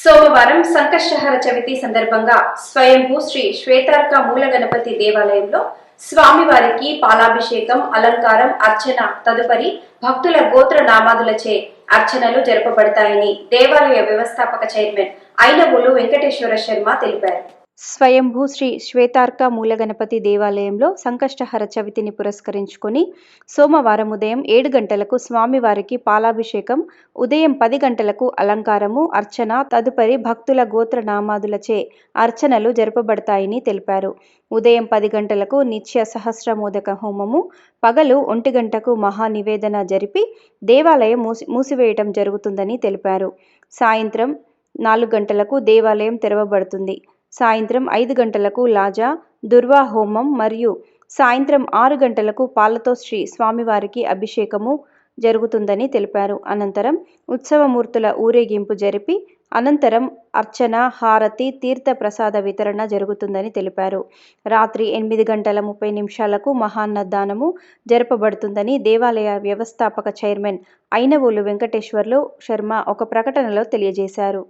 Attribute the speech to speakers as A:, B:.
A: సోమవారం సంకష్టహర చవితి సందర్భంగా స్వయంభూ శ్రీ శ్వేతార్క మూల గణపతి దేవాలయంలో స్వామివారికి పాలాభిషేకం అలంకారం అర్చన తదుపరి భక్తుల గోత్ర నామాదులచే అర్చనలు జరపబడతాయని దేవాలయ వ్యవస్థాపక చైర్మన్ ఐనవోలు వెంకటేశ్వర శర్మ తెలిపారు.
B: స్వయంభూ శ్రీ శ్వేతార్క మూలగణపతి దేవాలయంలో సంకష్టహర చవితిని పురస్కరించుకొని సోమవారం ఉదయం ఏడు గంటలకు స్వామివారికి పాలాభిషేకం ఉదయం పది గంటలకు అలంకారము అర్చన తదుపరి భక్తుల గోత్ర నామాదులచే అర్చనలు జరపబడతాయని తెలిపారు. ఉదయం పది గంటలకు నిత్య సహస్రమోదక హోమము పగలు ఒంటి గంటకు మహా నివేదన జరిపి దేవాలయం మూసి మూసివేయటం జరుగుతుందని తెలిపారు. సాయంత్రం నాలుగు గంటలకు దేవాలయం తెరవబడుతుంది. సాయంత్రం ఐదు గంటలకు లాజా దుర్వా హోమం మరియు సాయంత్రం ఆరు గంటలకు పాలతో శ్రీ స్వామివారికి అభిషేకము జరుగుతుందని తెలిపారు. అనంతరం ఉత్సవమూర్తుల ఊరేగింపు జరిపి అనంతరం అర్చన హారతి తీర్థ ప్రసాద వితరణ జరుగుతుందని తెలిపారు. రాత్రి ఎనిమిది గంటల ముప్పై నిమిషాలకు మహాన్నదానము జరపబడుతుందని దేవాలయ వ్యవస్థాపక చైర్మన్ అయినవోలు వెంకటేశ్వర్లు శర్మ ఒక ప్రకటనలో తెలియజేశారు.